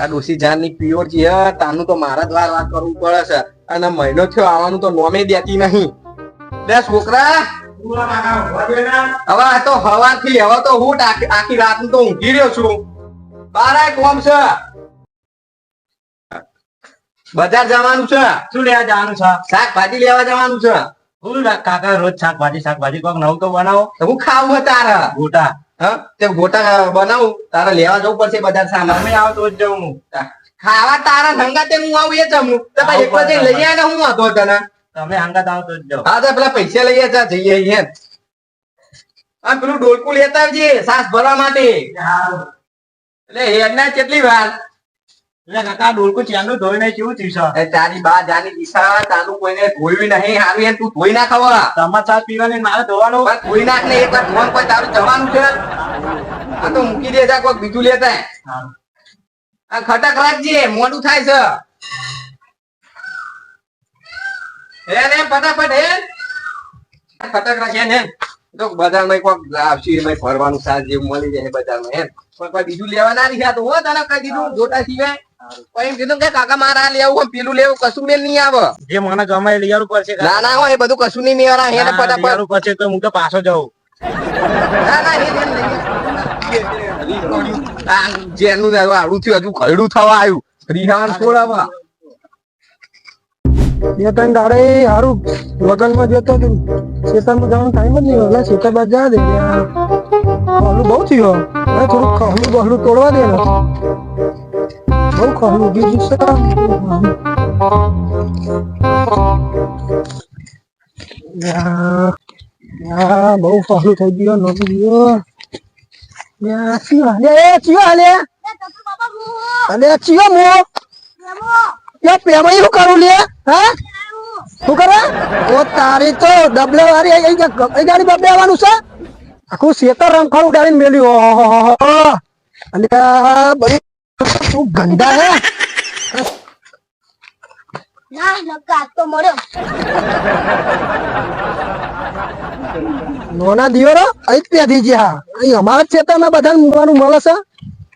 આ ડોસી જાનની પ્યોર છે. તાનું તો મારા દ્વારા વાત કરવું પડે છે. અને મહિનો થયો આવવાનું તો નોમે દેતી નહીં. બે છોકરા. હવે આ તો હવાથી હવે તો હું આખી રાત તો ઊંઘી રહ્યો છું. બારા કોમ છે. બજાર જવાનું છે. શું લેવા જવાનું છે? શાકભાજી લેવા જવાનું છે. હું કાકા રોજ શાકભાજી શાકભાજી કોક નવું તો બનાવો. હું ખાવું તારે. ગોટા. હા? તે ગોટા બનાવું તારે લેવા જવું પડશે બધા સામાન તમે આવો તો જ જાઉં હું ખાવા તારા ધંગા તે હું આવું એ જમું. તો ભાઈ એક જઈને લઈ આય હું વાંધો તને? તમે સંગાત આવો તો જ જાઉં હા તો પેલા પૈસા લઈએ જા જઈએ અહીંયા આ પેલું ડોલકું લેતા આવજે સાસ ભરવા માટે. એટલે એના કેટલી વાર? એટલે કાકા ડોલકું ચાંદુ ધોઈને કેવું થયું છે? તારી બા જાની દિશા તાનું કોઈને ધોયું નહીં હારું તું ધોઈ ના ખાવા તમારે સાથ પીવાની મારે ધોવાનું? ધોઈ નાખ ને એક વાર ફોન પર તારું જવાનું છે. આ તો મૂકી દે જા કોઈક બીજું લેતા આ ખટક રાખજે મોડું થાય છે. હે ને ફટાફટ હે. ખટક રાખે ને. તો બજારમાં લાવશી એમાં ફરવાનું સાથ જેવું મળી જાય બજારમાં એમ. પણ કોઈ બીજું લેવા ના રહ્યા તો હો તને કઈ દીધું જોટા સિવાય. એમ કીધું કે કાકા મારે આ લેવું પેલું લેવું કશું મેલ નહીં આવે. જે મને ગમે લઈ આવવું પડશે ના ના હોય એ બધું કશું નહીં લેવાના હે ને ફટાફટ. આવવું તો હું તો પાછો જાઉં. ના ના હે ને લઈ આ જેનું આડું થયું હજુ ખરડું થવા આવ્યું. રિહાન છોડાવા ત્રણ દાડે હારું લગનમાં જતો હતો ખેતરમાં જવાનો ટાઈમ જ નહીં એટલે ખેતર બાદ જા દે બહુ થયો. થોડું બહલું તોડવા દે. ખહલું ઉગી ગયું છે યા, યા, બહુ ખહલું થઈ ગયો નોંધી ગયો એ અલે ચિયો મો પેમાં શું કરું લે હા શું કરે ઓ તારી તો ડબલે વાળી આઈ ગાડી બબલે આવવાનું છે આખું શેતર રંખાળ ઉડાડીને મેલ્યું અને બધી તું ગંદા હે? ના નકા તો મળ્યો. નોના દિયોરો અહીં જ પેધી જ્યા અહીં અમારા જ ખેતરમાં બધાને મૂકવાનું મળે છે.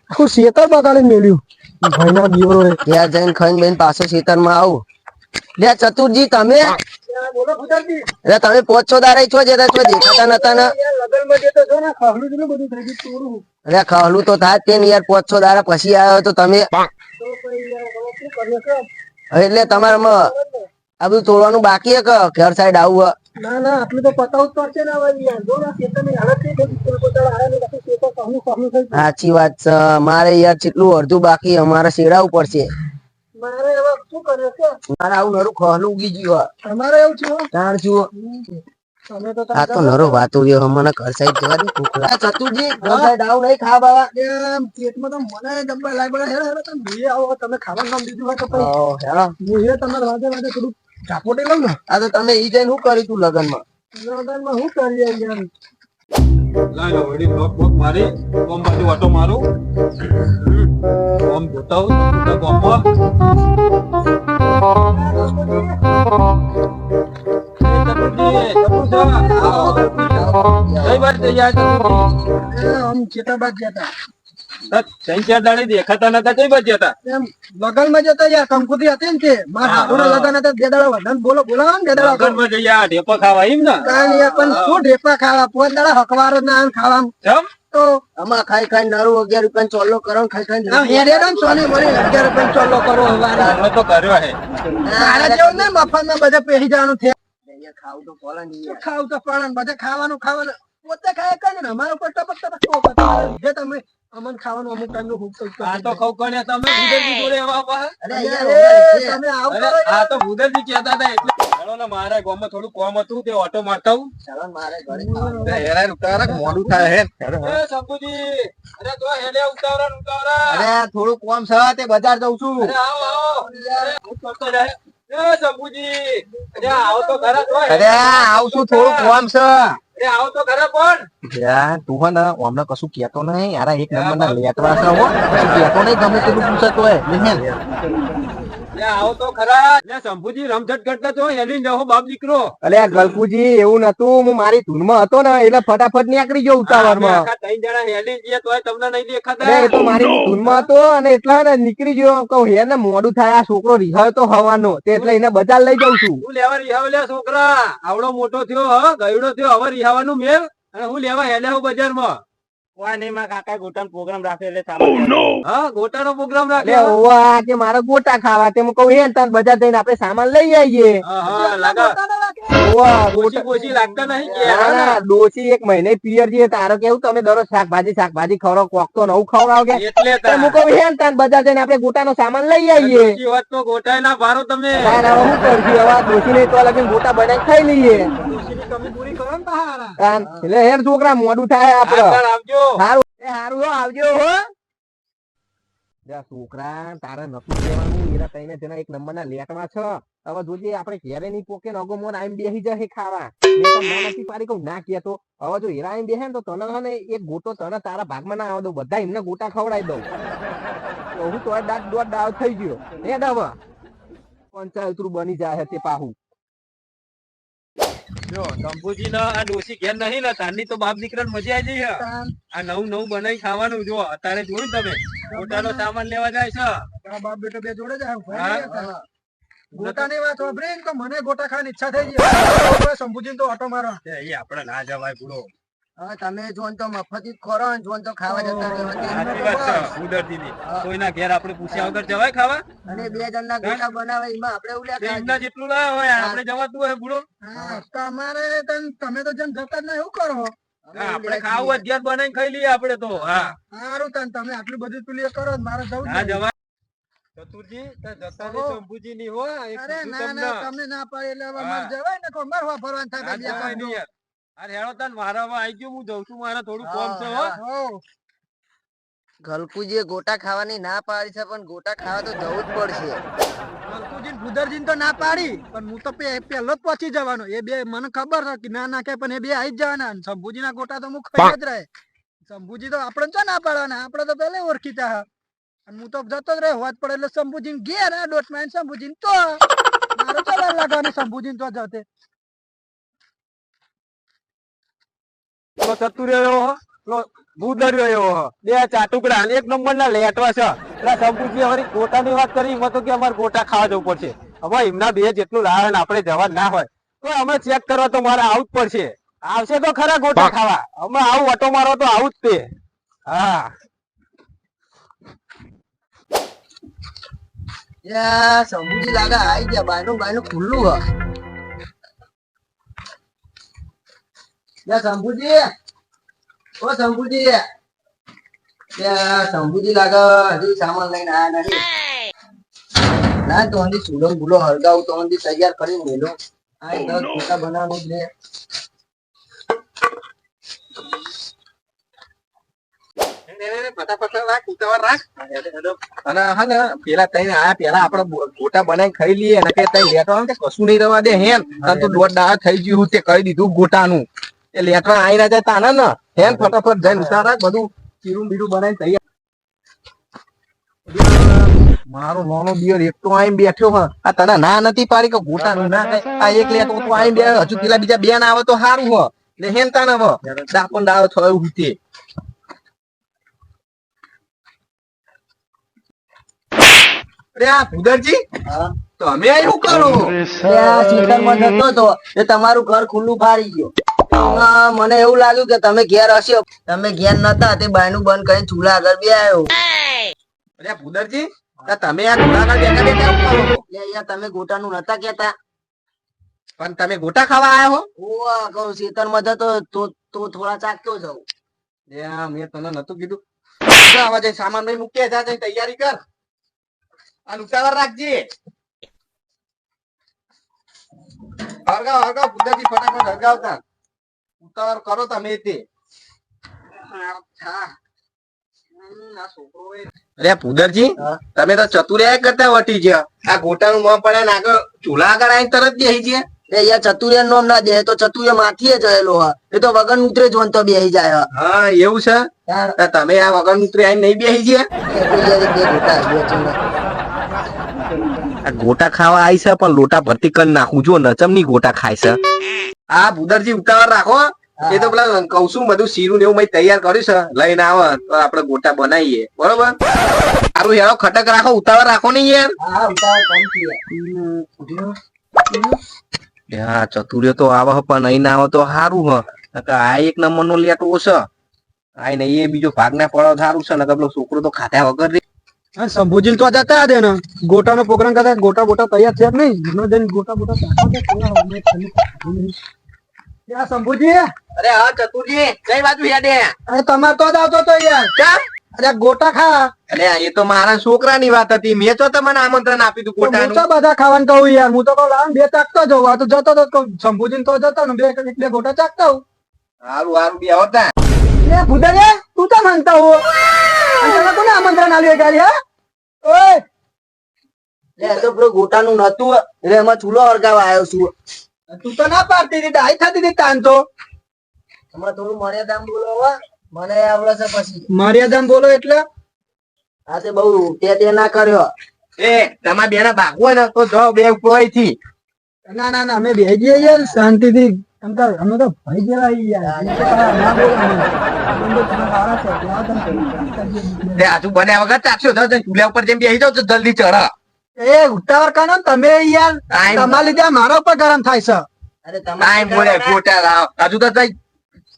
આખું શેતર બગાડીને મેલ્યું ભાઈના દિયોરો ત્યાં જઈને ખાઈને બેન પાછો ખેતરમાં આવું. લે ચતુરજી તમે? બોલો તમે પોચ છો દારા છો જે છો દેખાતા નતા ને? લગનમાં તો જો ને ખહલું જ બધું થઈ ગયું અરે ખાવલું તો થાય જ તે ને યાર? પાંચ છો દાડા પછી આવ્યો તો તમે. એટલે તમારામાં આ બધું તોડવાનું બાકી હે ઘર સાઈડ આવું ના ના આટલું તો પતાવું પડશે ને હવે યાર. જો ના ખેતરની હાલત છે સાચી વાત છે. મારે યાર કેટલું અડધું બાકી અમારે શેડાવું પડશે. મારે હવે શું કરે છે? મારે આવું નરું ખહલું ઉગી ગયું. તમારે એવું છે? તાણ તો આ તો નરો વાતો રહ્યો મને ઘર સાઈડ જવા દે. આ ચતુરજી ઘર સાઈડ નહીં ખા બાવા. એમ પેટમાં તો મને ડબ્બા લાગ્યા. હેડો હેડો તમે લઈ આવો. તમે ખાવાનું નામ દીધું હોય તો પછી ઓ, હેલો. હું એ તમારા વાદે વાદે થોડું ચાપોટી લઉં ને. આ તો તમે ઈ જઈને શું કરી તું લગનમાં? લગનમાં હું કરીએ યાર લો વડી બ્લોક બ્લોક મારી. ઓમ બાજુ ઓટો મારું. ઓમ જોતા હું જોતા ખાઈ ખાઈ નારું અગિયાર રૂપિયા ચોલ્લો કરો ખાઈ ખાઈ મળી અગિયાર રૂપિયા ચોલ્લો કરો તો કર્યો હે જેવું ને મફતમાં પહેરી જવાનું ખાવું તો પડે ને ખાવું તો પણ બધે ખાવાનું ખાવાનું. પોતે ખાય કઈ ને અમારા ઉપર ટપક ટપક જે તમે અમને ખાવાનું અમુક ટાઈમનું ભૂખ તો આ તો ખવકણે તમે ભૂદેજી જોડે એવા બા અરે. તમે આવ કરો આ તો ભૂદેજી કહેતા હતા એટલે. ચાલો ને મારે ગામમાં થોડું કોમ હતું તે ઓટો મારતા હું. ચાલો ને મારે ઘરે ખાવાનું. હેરાન ઉતાવળા મોડું થાય હે? એ શંભુજી અરે તો હેલે ઉતાવળા ઉતારા. અરે થોડું કોમ છે તે બજાર જઉં છું. અરે આવો આવો. હું કરતો જાય. કશું કેતો નહીં. યાર એક નંબર ના. લેટવા કેતો નહીં ગમે તેટલું પૂછતો. લે આવો તો ખરા. લે શંભુજી રમઝટ કરતા તો હેલી જહો બાપ દીકરો. અલે ગલકુજી એવું નતું. હું મારી ધૂનમાં હતો ને એટલે ફટાફટ નીકળી ગયો ઉતાવળમાં. ત્રણ જણા હેલી તોય તમને નહીં દેખાતા. એ તો મારી ધૂનમાં હતો અને એટલા ને નીકળી ગયો. કહું હે ને મોડું થાય આ છોકરો રિહાયો તો હવાનો. તે એટલે એને બજાર લઈ જાઉં છું. હું લેવા રિહાવ લે છોકરા. આવડો મોટો થયો હ ગયડો થયો હવે રિહાવાનું મેલ અને હું લેવા હેલે હું બજારમાં. કોઈ નહીં માં કાકા ગોટાનો પ્રોગ્રામ રાખ્યો એટલે સામાન હા ગોટાનો પ્રોગ્રામ એટલે રાખ્યો. ઓવા કે મારે ગોટા ખાવા તે હું કહું હે તાર બજાર જઈને આપડે સામાન લઈ આવીએ. હા હા ડોશી એક મહિને પિયર જઈએ તારો કેવું? તમે દરરોજ શાકભાજી શાકભાજી ખવડાવો કોક તો નવું ખવડાવ કે. એટલે હું કહું હે ને તાર બજાર જઈને આપણે ગોટાનો સામાન લઈ આવીએ. ગોટા વાત તો ગોટાય ના ભારો તમે. હવે હવે ડોશી ને તો લગીને ગોટા બનાવી ખાઈ લઈએ. એટલે હેર છોકરા મોડું થાય આપડે. સારું હો આવજો હો. છોકરા તારા નતું લેવાનું એરા તઈને તેના એક નંબરના લેટવા છે. હવે જોજે આપણે ઘેરે નહીં પોકે નગો મોન આઈમ બેસી જશે ખાવા. મેં નથી પાડી કહું ના કહેતો. હવે જો હીરા આઈમ બેસે ને તો તને હે એક ગોટો તને તારા ભાગમાં ના આવવા દઉં. બધા એમને ગોટા ખવડાવી દઉં. તો હું તો દાંત દોઢ દાવ થઈ ગયો. હે દવા પંચાયત બની જાય તે પાહુ. જો શંભુજી ના આ ડોશી ઘેર નહીં ને તારની તો બાપ દીકરાને મજા આવી જઈ આ નવું નવું બનાવી ખાવાનું જો અત્યારે જોયું તમે. પોતાનો સામાન લેવા જાય છે. બાપ બેટો બે જોડે જાય ગોટાની વાત તો મને ગોટા ખાવાની ઈચ્છા થઈ ગઈ. શંભુજી તો ઓટો મારવા એ આપણે ના જવાય પૂરો તમે જોન તો મફતી જ ખોરો ને જોન તો ખાવા જતા સાચી વાત છે કોઈના ઘેર આપણે પૂછ્યા વગર જવાય ખાવા? અને બે જણના ગોટા બનાવે એમાં આપણે ઉલ્યા તે જેટલું લાવે હોય આપણે જવાતું હોય પૂરો તમારે તમે તો જેમ જતા જ ના એવું કરો. આપણે ખાવું હોય બનાવી બનાવીને ખાઈ લઈએ આપણે તો હા. સારું તન તમે આટલું બધું તુલિયા કરો ને મારે જવું ના. જવાય. ચતુરજી જતા શંભુજી ની હોય અરે ના તમને. ના તમને. ના પાડી એટલે મારે જવાય ને કોઈ મરવા ફરવાનું થાય ના. અરે હેડો તન મારા આવી ગયો હું જઉં છું મારે થોડું કામ છે હો. હો. ગોટા ખાવાની ના પાડી છે પણ ગોટા ખાવા તો જવું જ પડશે. મલકુજીને ભૂદરજીને તો ના પાડી પણ હું તો પેલો જ પહોંચી જવાનો. એ બે મને ખબર છે કે ના નાખે પણ એ બે આવી જ જવાના. શંભુજી શંભુજીના ગોટા તો હું ખાઈ જ રહે. શંભુજી તો આપણે ચો ના પાડવાના? આપણે તો પેલે ઓળખીતા હા. અને હું તો જતો જ રહ્યો હોત પડે. એટલે શંભુજીને ઘેર આ દોટમાં શંભુજી તો મારો તો વાર લાગવાનો? શંભુજીને તો જતે. પેલો ચતુર રહ્યો પેલો ભૂદર રહ્યો બે ચાટુકડા અને એક નંબર ના લેટવા છે. એટલે શંભુજી અમારી ગોટાની વાત કરી. એમાં તો કે અમારે ગોટા ખાવા જવું પડશે. હવે એમના બે જેટલું લાવે આપણે જવા ના હોય. તો અમે ચેક કરવા તો મારે આવું જ પડશે. આવશે તો ખરા ગોટા ખાવા. અમે આવું ઓટો મારો તો આવું જ તે. હા. યા સંભુજી લાગે આવી ગયા. બાયનું બાયનું ખુલ્લું હ. શંભુજી ઓ શંભુજી શંભુજી લાગે હજી સામાન લઈને આયા નહીં ના તો હજી સુડો ગુલો હળગાવું તો હજી તૈયાર કરી મેલો આ દસ ગોટા બનાવવાનું જ ને ગોટા બનાવી ખાઈ લઈએ. કશું નહીં રવા દે હેન. તો દોઢ દાળ થઈ ગયું તે કહી દીધું ગોટાનું. એ લેટવા આવી ના તાના ને. હેન ફટાફટ જઈને ઉતાર રાખ બધું ચીરું બીરું બનાવી તૈયાર. મારો નાનો દિયર એક તો આઈ બેઠો હા. આ તને ના નથી પાડી કે ગોટા ના આ એક લે તો આઈ બે હજુ પેલા બીજા બે ના આવે તો સારું હ. ને હેન તાને હ દાપણ દાવ થયો તે. અરે આ ભૂદરજી તમે એવું કરો? ત્યાં માં જતો હતો એ તમારું ઘર ખુલ્લું ફાડી ગયો. મને એવું લાગ્યું કે તમે ઘેર હશો. તમે ઘેર નતા તે બાયનું બંધ કરીને ચૂલા આગળ બી આવ્યો અરે ભૂદરજી તમે આ ઘોડાના બેઠા બેઠા તમે ગોટાનું નતા કેતા પણ તમે ગોટા ખાવા આવ્યા હો? ઓવા કહું સીતરમાં જતો તો તો થોડા ચાકતો જાઉં. આ મેં તને નતું કીધું. આવા સામાન ભાઈ મૂકે જા તૈયારી કર. આ ઉતાવળ રાખજે. હરગાવ હરગાવ બુદ્ધાજી ફટાફટ હરગાવતા. ઉતાવળ કરો તમે તે. અરે તમે તો ચતુર્યા કરતા વટી ગયા. આ ગોટાનું મોં પડે ને આગળ ચૂલા આગળ આવીને તરત બેસી ગયા. એ અહીંયા ચતુરિયા નોમ ના દે તો ચતુરિયા માથીએ જયેલો હા. એ તો વગર ઉતરે જોન તો બેહી જાય હા. હા એવું છે? તમે આ વગર ઉતરી આવીને નહીં બેસી ગયા? ગોટા આ ગોટા ખાવા આવી છે પણ લોટા ભરતી કરી નાખું. જો નચમની ગોટા ખાય છે. આ ભૂદરજી ઉતાવળ રાખો. એ તો પેલા કહું છું બધું શીરું ને એવું મેં તૈયાર કર્યું છે. લઈને આવે તો આપડે ગોટા બનાવીએ. બરોબર? સારું હેરો ખટક રાખો ઉતાવળ રાખો નહીં યાર. હા ચતુર્ય તો આવે પણ અહીં ના આવે તો સારું હ. આ એક નંબર નો લેટો છે. આ નહીં એ બીજો ભાગ ના પડો સારું છે ને પેલો છોકરો તો ખાધા વગર રે. હા, શંભુજી તો જતા હતા ને ગોટાનો પ્રોગ્રામ કરતા ગોટા બોટા તૈયાર છે નહીં? ગોટા બોટા યા શંભુજી અરે હા ચતુરજી કઈ બાજુ હેડે અરે તમારે તો જ આવતો તો યાર. ચમ? અરે ગોટા ખા. અરે એ તો મારા છોકરાની વાત હતી. મેં તો તમને આમંત્રણ આપ્યું હતું ગોટાનું. તો બધા ખાવાનું કહું યાર? હું તો કહું લાવ બે ચાકતો જવું. આ તો જતો તો શંભુજી તો જતો ને બે બે ગોટા ચાકતા હારું હારું બે આવતા. લે ભૂદાને તું તો માનતા હો? તને કોને આમંત્રણ આલ્યું ગાડી હા? ઓય! લે તો ગોટાનું નતું એટલે એમાં ચૂલો હળગાવા આવ્યો છું. તું તો ના પાડતી હતી ડાઈ થતી હતી તાન તો. હમણાં થોડું મર્યાદામ બોલો હવે મને આવડે છે પછી. મર્યાદા બોલો એટલે? આ તે બહુ તે તે ના કર્યો. એ તમારા બેના ભાગવું હોય ને તો જો બે ઉપરથી ના ના ના અમે બે જઈએ યાર શાંતિથી. તો અમે તો ભાઈ જેવા આવી તમે તે આજુ બન્યા વગર તો તે ચૂલા ઉપર જેમ બેસી જાવ તો જલ્દી ચઢ. એ ઉતાવળ કરો ને તમે યાર તમારા લીધે મારા ઉપર ગરમ થાય છે. અરે કાંઈ બોલે ગોટા લાવ. હજુ તો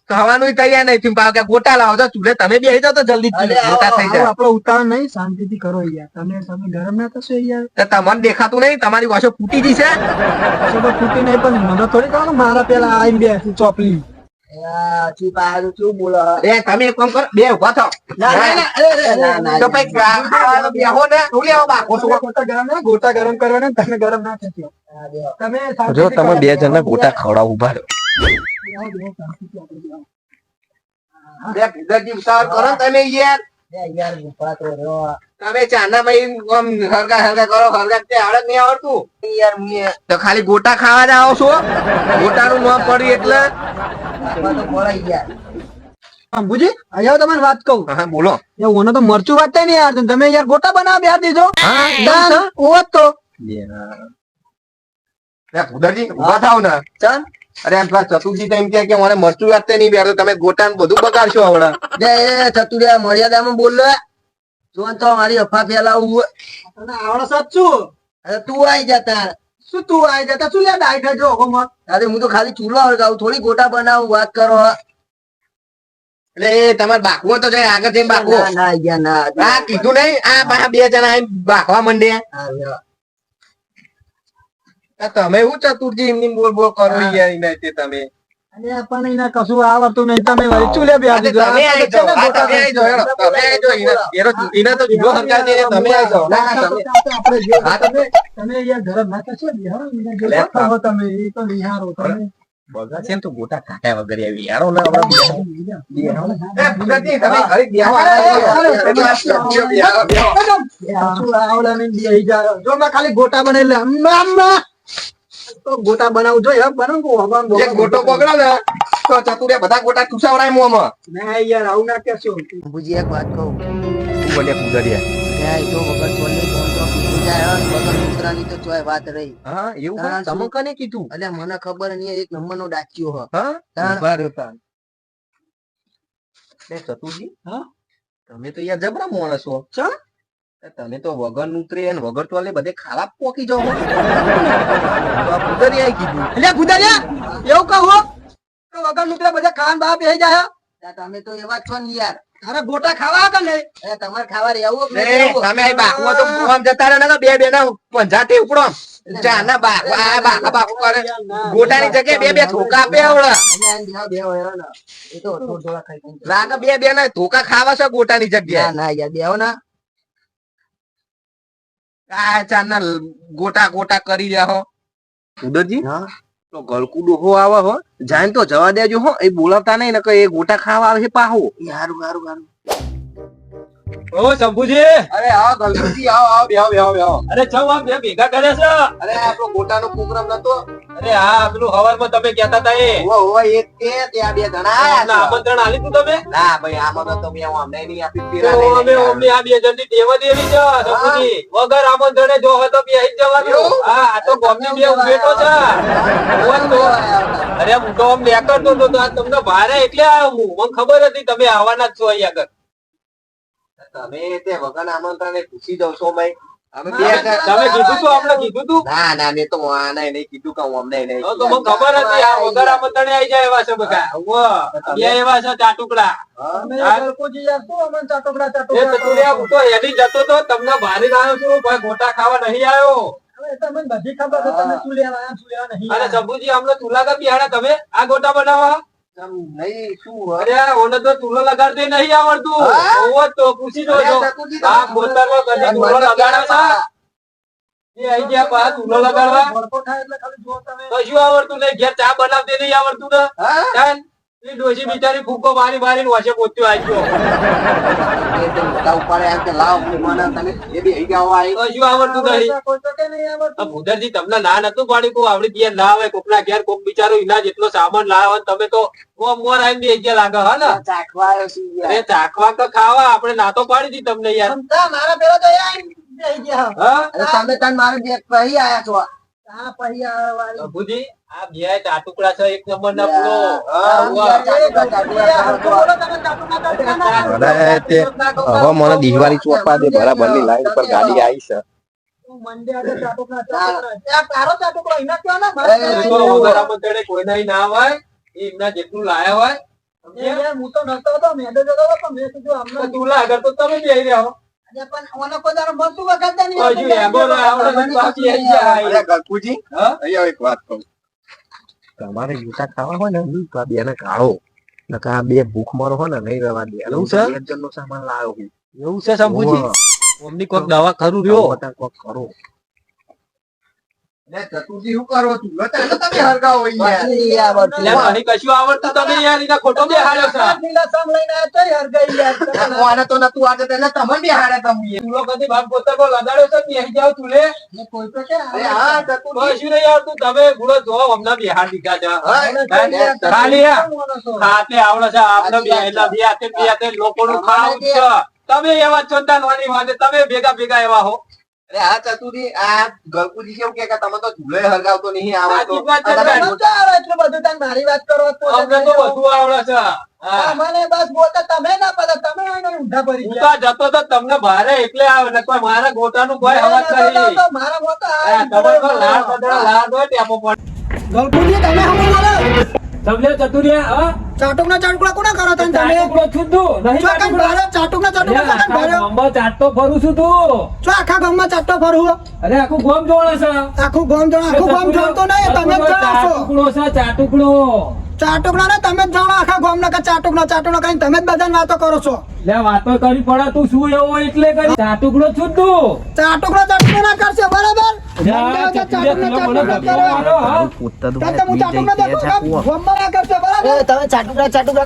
ખાવાનું તૈયાર નહીં થયું કે ગોટા લાવો. તો ચૂલે તમે બેસી જાવ તો જલ્દી અરે ગોટા થઈ જાય. આપણો ઉતાવળ નહીં શાંતિથી કરો યાર. તમે તમે ગરમ ના થશો યાર. તમને દેખાતું નહીં તમારી વાસો ફૂટી ગઈ છે તો ફૂટી નહીં પણ મને થોડી કહો મારા પેલા આઈને બે ચોપલી. તમે કરો બે ઊભા ના, ના, ના, ના, ના, તો ને ગોટા ગરમ ના કરવાના તમે ગરમ ના થશો તમે જો તમે બે જણને ગોટા ખવડાવ ઊભા રહ્યો બેહો, બેહો, શાંતિથી આપણે બેહો. બે ભીતરથી ઉતાવળ કરો તમે યાર. યાર ઊભા તો તમે ચાના ભાઈ આમ હરગા હરગા કરો હરગા તે આવડત નહીં આવડતું. યાર તો ખાલી ગોટા ખાવા જ આવો છો. ગોટાનું નામ પડ્યું એટલે. આમાં તો પડાઈ ગયા શંભુજી અહીંયા તમને વાત કહું. હા બોલો. એ તો મરચું વાટતા નહીં યાર તમે યાર ગોટા બનાવ બે દીધો હા તો. ભૂદરજી ઊભા થાવ ને. ચાલ. અરે એમ ચતુરજી એમ કે મને મરચું વાતે નહીં બેઠો તમે ગોટા બધું બગાડશો હમણાં. બે એ ચતુરિયા મર્યાદામાં બોલ જો તો મારી અફા ફેલાવું તને આવડે સાચું? અરે તું આઈ જતા શું તું આવી જતા શું લ્યા ડાઈ થજો ઓગોમાં? અરે હું તો ખાલી ચૂલો હળગાવું થોડી ગોટા બનાવું વાત કરો એટલે એ તમારે બાકવો તો જાય આગળ જઈને બાકવો. ના ના યાર ના આ કીધું નહીં આ પાછા બે જણા એમ બાકવા માંડ્યા. તમે હું ચતુરજી એમની બોલ બોલ કરો યાર એના તમે? આપણને એના કશું આવડતું નહીં. તમે વળી લે બે તમે આઈ જાઓ તમે આઈ જાઓ તમે આઈ જાઓ એના- એનો- તો જુદો હરકા છે તમે આઈ જાઓ. ના ના તમે હા, તમે તમે યાર ઘર ના થશો નિહારો એને જો લે, ખાઓ તમે એ તો નિહારો તમે બગા છે તો ગોટા ખાયા વગર આવી યારો ના આવડે ખાલી ગોટા બને. તો ગોટા બનાવું જોઈએ બનાવું એક ગોટો પકડો ને તો ચતુરે બધા ગોટા ટુસાવડાય મોંમાં ના યાર આવું ના કહેશો. ભુજી એક વાત કહું. તું બોલે કુદરિયા ત્યાં તો વગર ચોલે તો જાય વગર કૂતરાની તો ચોય વાત રહી. હા એવું તમે કને કીધું? એટલે મને ખબર નહીં એક નંબર નો ડાચ્યો હ. હા? તાણ. ઊભા રહ્યો તાણ. હા? તમે તો યાર જબરા માણસ. છો? એ તમે તો વગર ઉતરી અને વગર ચોલે બધે ખાવા પોકી જાઓ. તો કુદરિયાએ કીધું. એટલે ગુદાલિયા એવું કહું કે વગર ઉતરે બધા ખાન બા બેહી જાય તમે તો એવા છો ને યાર. તારે ગોટા ખાવા કે નહીં તમારે ખાવા રહેવું? તમે બાકવા તો આમ જતા રહે ને બે બે ના પંજાતે ઉપડો ચા ના બાકવા આ બાકા બાકુ કરે. ગોટાની જગ્યાએ બે બે ધોકા આપે આવડે. એ તો થોડા થોડા ખાઈ લાગે બે બે ના ધોકા ખાવા છે ગોટાની ના જગ્યાએ. ના યાર ના. આ ચા ગોટા ગોટા કરી રહ્યા હો. ઉદરજી હા. તો ગલકુડો હો આવે હો. જાય તો જવા દેજો હો. એ બોલાવતા નહીં ને કે એ ગોટા ખાવા આવે છે પાહો. એ હારું હારું હારું. ઓ શંભુજી! અરે આવો ગલકુજી આવો આવો બેહો બેહો બેહો અરે ચમ આ બે ભેગા કરે છે? અરે આપણો ગોટાનો પ્રોગ્રામ નતો. અરે આ પેલું હવારમાં તમે કહેતા હતા એ. ઓ ઓ એ તે, ત્યાં બે જણા ના આમંત્રણ આલી તું તમે? ના ભાઈ આમાં તો આમ અમને નહીં આપી પીરા લઈને અમે. અમને આ બે જણની દેવ દેવી છે શંભુજી. વગર આમંત્રણે જો હોય તો જ જવાનું. હા આ તો ગોમની બે ઉભેટો છે. તો. અરે હું તો આમ લેકર તો તો તમને ભારે એટલે આવ્યો હું મને ખબર હતી તમે આવવાના જ છો અહીંયા આગળ. તમે તે વગર આમંત્રણે ઘૂસી જાવ છો ભાઈ અમે બે તમે કીધું તું અમને કીધું તું ના ના. મેં તો આને નહીં કીધું કે હું અમને નહીં તો તો મને ખબર હતી આ વગર આમંત્રણે આવી જાય એવા છે બધા. ઉવ્વ. બે એવા છે ચાટુકડા અમે હા? યાર શું અમને ચાટોકડા એ ચતુરિયા હું તો એની જતો તો તમને ભારી આવ્યો છું ભાઈ ગોટા ખાવા નહીં આવ્યો. હવે તમને બધી ખબર છે તમે નહીં અને સબુજી અમને ચૂલા કા બિહાડા તમે? આ ગોટા બનાવવા ચા બનાવતી નહીં આવડતું ને? ડોશી બિચારી ફૂકો મારી પોત્યો મોટા એમ કે લાવ મને એ બી અહીં ગાવા આવી. આવડતું નહીં ભૂદરજી તમને ના નતું પાડી કોઈ આવડી ગયા ના આવે કોકના ઘેર કોક બિચારો ઇના જેટલો સામાન લાવે તમે તો મોર આવીને બેસી ગયા લાગે હા ને? ચાખવા અરે ચાખવા તો ખાવા આપણે ના તો પાડી દી તમને યાર. મારા પેલા તો ગયા. તમે તાન મારે બે કહી આયા છો. પૈયા વાળી. આ બે ચાટુકડા છે એક નંબર ના પૂરો. ના હવે મને દિવાળી ચોપા દે બરાબરની લાઈન પર ગાડી આવી છે. ને? ના હોય એમના જેટલું લાયા હોય હું તો નતો હતો, મેં જતો હતો, પણ મેં કીધું આમને તો તું લાગર તો તમે બે રહ્યા ના ગલકુજી હા? અહીંયા એક વાત કહું. તમારે જૂતા ખાવા હોય ને તો આ બેને કાઢો નકા આ બે ભૂખ મરો હોય ને નહીં રહેવા દે. એવું છે? સામાન લાવ્યો હું. એવું છે શંભુજી ઓમની કોક દવા ખરું રહ્યો. કોક કરો. લે, ચતુરજી શું કરો છો? તમે હરગાવો યાર. પાછી યાર, બધું. એટલે મને કશું આવડતું તમે યાર એના ખોટો બે હાલ્યો છે આ સામ લઈને આવ્યો તોય હરગાઈ યાર. આ તો નતું આજે તેને તમને બી હારે તમે તુલો કદી બાપ પોતાનો લગાડ્યો છે બેસી જાવ તુલે કોઈ તો કે અરે હા ચતુરજી કશું નહીં આવડતું તમે ગુડો જો હમણાં બિહાર દીધા છે. ખાલી. હાથે આવડે છે. આપણે બે એટલા બે હાથે બે હાથે લોકોનું ખાવું તમે એવા છો નોની વાતે તમે ભેગા ભેગા એવા હો. અરે હા ચતુરજી આ ગલકુજી કેવું કે કે તમે તો ઝૂલે હરગાવતો નહીં આ મને તો એટલું બધું તાન મારી વાત કરો તો અમને તો બધું આવડે છે. મને બસ બોલતા તમે ના પતા તમે આઈને ઊંધા પડી ગયા. જતો તો તમને ભારે એટલે આવે ને કોઈ મારા ગોટાનું કોઈ નહીં મારા મોટા હા, લાડ બદડા લાડ હોય ટેપો ગલકુજી તમે હમણાં તમને ચતુરિયા? હા? ચાટુકના ચાટુકડા કોના કરો તને તમે? ચાટુકડો છું તું નહીં ચાટુકડા. કાંઈ ભારે ચાટુકના ચાટુકડા કાંઈ ભારે ગામમાં ચાટતો ફરું છું તું. જો આખા ગામમાં ચાટતો ફરું અરે આખું ગમ જોડે છે. આખું ગમ જણા આખું ગામ જાણતો નહીં તમે ચાટુકડો છે ચાટુકડો. ચાટુકડા ને તમે જ જાણો આખા ગામ ના ચાટુકડા ચાટુકડા કઈ તમે જ બધાને વાતો કરો છો. લે વાતો કરી પડે તું શું એવો એટલે કરી? ચાટુકડો છું તું. ચાટુકડા ચાટુકડા ના કરશે બરાબર? જા, ચાટુકડા ચાટુકડા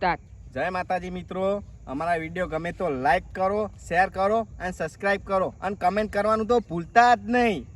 પણ. જય માતાજી મિત્રો. અમારા વીડિયો ગમે તો લાઈક કરો શેર કરો અને સબસ્ક્રાઈબ કરો. અને કમેન્ટ કરવાનું તો ભૂલતા જ નહીં.